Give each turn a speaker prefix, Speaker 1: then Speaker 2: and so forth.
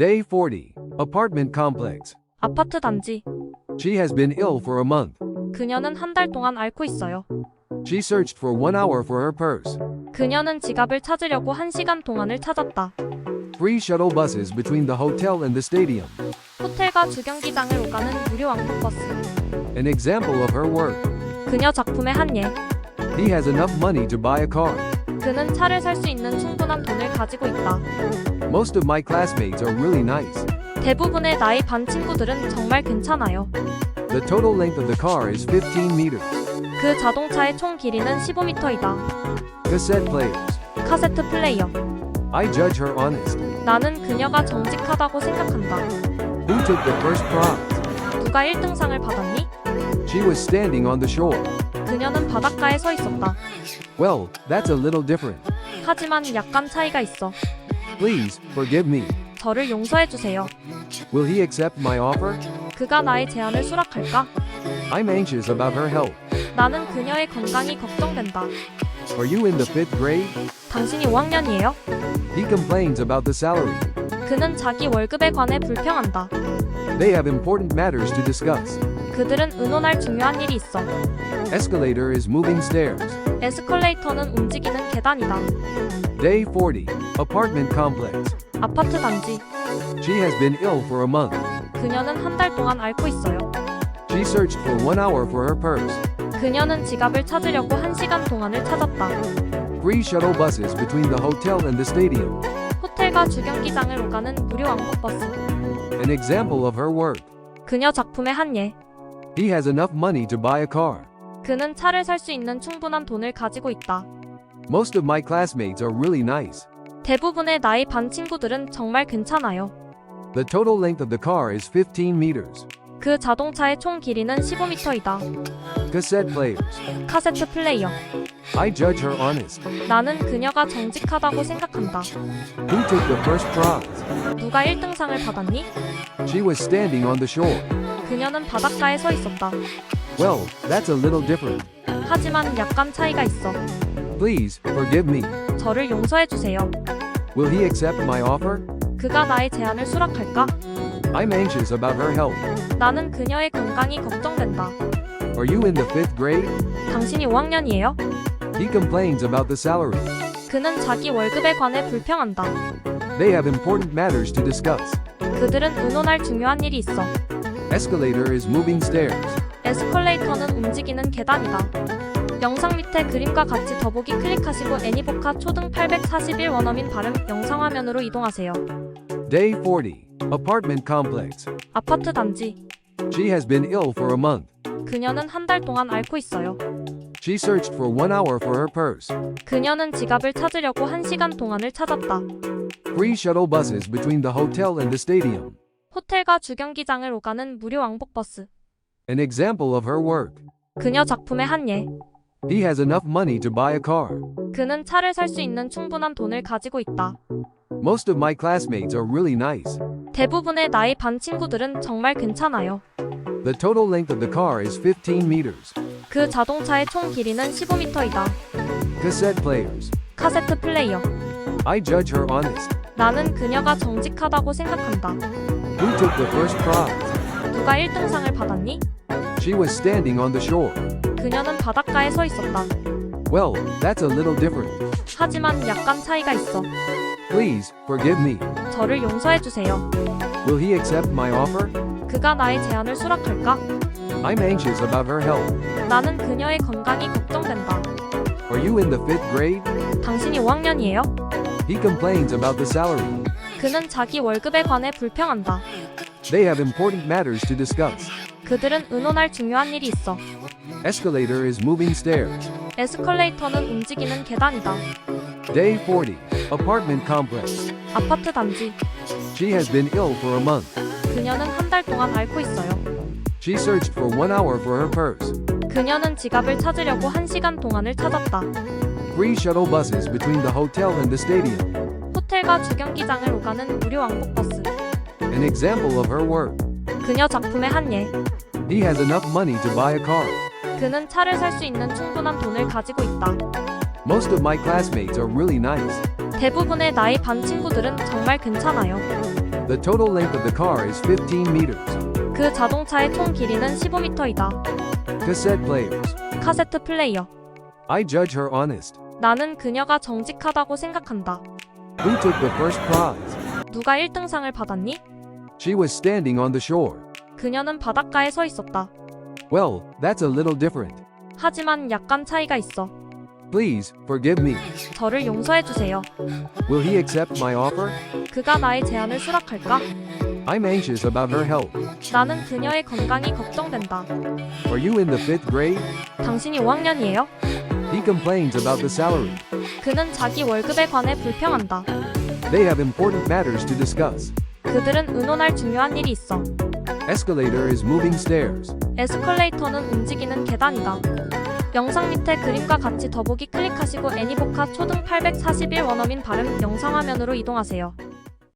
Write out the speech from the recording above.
Speaker 1: Day 40. Apartment complex.
Speaker 2: 아파트 단지.
Speaker 1: She has been ill for a month.
Speaker 2: 그녀는 한 달 동안 앓고 있어요.
Speaker 1: She searched for one hour for her purse.
Speaker 2: 그녀는 지갑을 찾으려고 한 시간 동안을 찾았다.
Speaker 1: Free shuttle buses between the hotel and the stadium.
Speaker 2: 호텔과 주경기장을 오가는 무료 왕복버스.
Speaker 1: An example of her work.
Speaker 2: 그녀 작품의 한 예.
Speaker 1: He has enough money to buy a car.
Speaker 2: 그는 차를 살 수 있는 충분한 돈을 가지고 있다.
Speaker 1: Most of my classmates are really nice.
Speaker 2: 대부분의 나이 반 친구들은 정말 괜찮아요.
Speaker 1: The total length of the car is 15 meters.
Speaker 2: 그 자동차의 총 길이는 15m이다.
Speaker 1: Cassette players.
Speaker 2: 카세트 플레이어.
Speaker 1: I judge her honest.
Speaker 2: 나는 그녀가 정직하다고 생각한다.
Speaker 1: Who took the first prize?
Speaker 2: 누가 1등상을 받았니?
Speaker 1: She was standing on the shore.
Speaker 2: 그녀는 바닷가에 서 있었다.
Speaker 1: Well, that's a little different.
Speaker 2: 하지만 약간 차이가 있어.
Speaker 1: Please, forgive me.
Speaker 2: 저를 용서해 주세요.
Speaker 1: Will he accept my offer?
Speaker 2: 그가 나의 제안을 수락할까?
Speaker 1: I'm anxious about her health.
Speaker 2: 나는 그녀의 건강이 걱정된다.
Speaker 1: Are you in the fifth grade?
Speaker 2: 당신이 5학년이에요?
Speaker 1: He complains about the salary.
Speaker 2: 그는 자기 월급에 관해 불평한다.
Speaker 1: They have important matters to discuss.
Speaker 2: 그들은 의논할 중요한 일이 있어.
Speaker 1: Escalator is moving stairs.
Speaker 2: 에스컬레이터는 움직이는 계단이다.
Speaker 1: Day 40. Apartment complex.
Speaker 2: 아파트 단지.
Speaker 1: She has been ill for a month.
Speaker 2: 그녀는 한 달 동안 앓고 있어요.
Speaker 1: She searched for one hour for her purse.
Speaker 2: 그녀는 지갑을 찾으려고 한 시간 동안을 찾았다.
Speaker 1: Free shuttle buses between the hotel and the stadium.
Speaker 2: 호텔과 주경기장을 오가는 무료 왕복 버스.
Speaker 1: An example of her work.
Speaker 2: 그녀 작품의 한 예.
Speaker 1: He has enough money to buy a car.
Speaker 2: 그는 차를 살 수 있는 충분한 돈을 가지고 있다.
Speaker 1: Most of my classmates are really nice.
Speaker 2: 대부분의 나이 반 친구들은 정말 괜찮아요.
Speaker 1: The total length of the car is 15 meters.
Speaker 2: 그 자동차의 총 길이는 15m이다.
Speaker 1: Cassette players.
Speaker 2: 카세트 플레이어.
Speaker 1: I judge her honest.
Speaker 2: 나는 그녀가 정직하다고 생각한다.
Speaker 1: Who took the first prize?
Speaker 2: 누가 1등상을 받았니?
Speaker 1: She was standing on the shore.
Speaker 2: 그녀는 바닷가에 서 있었다.
Speaker 1: Well, that's a little different.
Speaker 2: 하지만 약간 차이가 있어.
Speaker 1: Please, forgive me.
Speaker 2: 저를 용서해 주세요.
Speaker 1: Will he accept my offer?
Speaker 2: 그가 나의 제안을 수락할까?
Speaker 1: I'm anxious about her health.
Speaker 2: 나는 그녀의 건강이 걱정된다.
Speaker 1: Are you in the fifth grade?
Speaker 2: 당신이 5학년이에요?
Speaker 1: He complains about the salary.
Speaker 2: 그는 자기 월급에 관해 불평한다.
Speaker 1: They have important matters to discuss.
Speaker 2: 그들은 의논할 중요한 일이 있어.
Speaker 1: Escalator is moving stairs.
Speaker 2: 에스컬레이터는 움직이는 계단이다. 영상 밑에 그림과 같이 더보기 클릭하시고 애니보카 초등 841 원어민 발음 영상 화면으로 이동하세요.
Speaker 1: Day 40. Apartment complex.
Speaker 2: 아파트 단지.
Speaker 1: She has been ill for a month.
Speaker 2: 그녀는 한 달 동안 앓고 있어요.
Speaker 1: She searched for one hour for her purse.
Speaker 2: 그녀는 지갑을 찾으려고 한 시간 동안을 찾았다.
Speaker 1: Free shuttle buses between the hotel and the stadium.
Speaker 2: 호텔과 주경기장을 오가는 무료 왕복 버스.
Speaker 1: An example of her work.
Speaker 2: 그녀 작품의 한 예.
Speaker 1: He has enough money to buy a car.
Speaker 2: 그는 차를 살 수 있는 충분한 돈을 가지고 있다.
Speaker 1: Most of my classmates are really nice.
Speaker 2: 대부분의 나이 반 친구들은 정말 괜찮아요.
Speaker 1: The total length of the car is 15 meters.
Speaker 2: 그 자동차의 총 길이는 15m이다.
Speaker 1: Cassette players.
Speaker 2: 카세트 플레이어.
Speaker 1: I judge her honest.
Speaker 2: 나는 그녀가 정직하다고 생각한다.
Speaker 1: Who took the first prize?
Speaker 2: 누가 1등상을 받았니?
Speaker 1: She was standing on the shore.
Speaker 2: 그녀는 바닷가에 서 있었다.
Speaker 1: Well, that's a little different.
Speaker 2: 하지만 약간 차이가 있어.
Speaker 1: Please, forgive me.
Speaker 2: 저를 용서해 주세요.
Speaker 1: Will he accept my offer?
Speaker 2: 그가 나의 제안을 수락할까?
Speaker 1: I'm anxious about her health.
Speaker 2: 나는 그녀의 건강이 걱정된다.
Speaker 1: Are you in the fifth grade?
Speaker 2: 당신이 5학년이에요?
Speaker 1: He complains about the salary.
Speaker 2: 그는 자기 월급에 관해 불평한다.
Speaker 1: They have important matters to discuss.
Speaker 2: 그들은 의논할 중요한 일이 있어.
Speaker 1: Escalator is moving stairs.
Speaker 2: 에스컬레이터는 움직이는 계단이다.
Speaker 1: Day 40. Apartment complex.
Speaker 2: 아파트 단지.
Speaker 1: She has been ill for a month.
Speaker 2: 그녀는 한 달 동안 앓고 있어요.
Speaker 1: She searched for one hour for her purse.
Speaker 2: 그녀는 지갑을 찾으려고 한 시간 동안을 찾았다.
Speaker 1: Free shuttle buses between the hotel and the stadium.
Speaker 2: 호텔과 주경기장을 오가는 무료 왕복 버스.
Speaker 1: An example of her work.
Speaker 2: 그녀 작품의 한 예.
Speaker 1: He has enough money to buy a car.
Speaker 2: 그는 차를 살 수 있는 충분한 돈을 가지고 있다.
Speaker 1: Most of my classmates are really nice.
Speaker 2: 대부분의 나이 반 친구들은 정말 괜찮아요.
Speaker 1: The total length of the car is 15 meters.
Speaker 2: 그 자동차의 총 길이는 15m이다.
Speaker 1: Cassette players.
Speaker 2: 카세트 플레이어.
Speaker 1: I judge her honest.
Speaker 2: 나는 그녀가 정직하다고 생각한다.
Speaker 1: Who took the first prize?
Speaker 2: 누가 1등상을 받았니?
Speaker 1: She was standing on the shore.
Speaker 2: 그녀는 바닷가에 서 있었다.
Speaker 1: Well, that's a little different.
Speaker 2: 하지만 약간 차이가 있어.
Speaker 1: Please, forgive me.
Speaker 2: 저를 용서해 주세요.
Speaker 1: Will he accept my offer?
Speaker 2: 그가 나의 제안을 수락할까?
Speaker 1: I'm anxious about her health.
Speaker 2: 나는 그녀의 건강이 걱정된다.
Speaker 1: Are you in the fifth grade?
Speaker 2: 당신이 5학년이에요?
Speaker 1: He complains about the salary.
Speaker 2: 그는 자기 월급에 관해 불평한다.
Speaker 1: They have important matters to discuss.
Speaker 2: 그들은 의논할 중요한 일이 있어.
Speaker 1: Escalator is moving stairs.
Speaker 2: 에스컬레이터는 움직이는 계단이다. 영상 밑에 그림과 같이 더보기 클릭하시고 애니보카 초등 841 원어민 발음 영상 화면으로 이동하세요.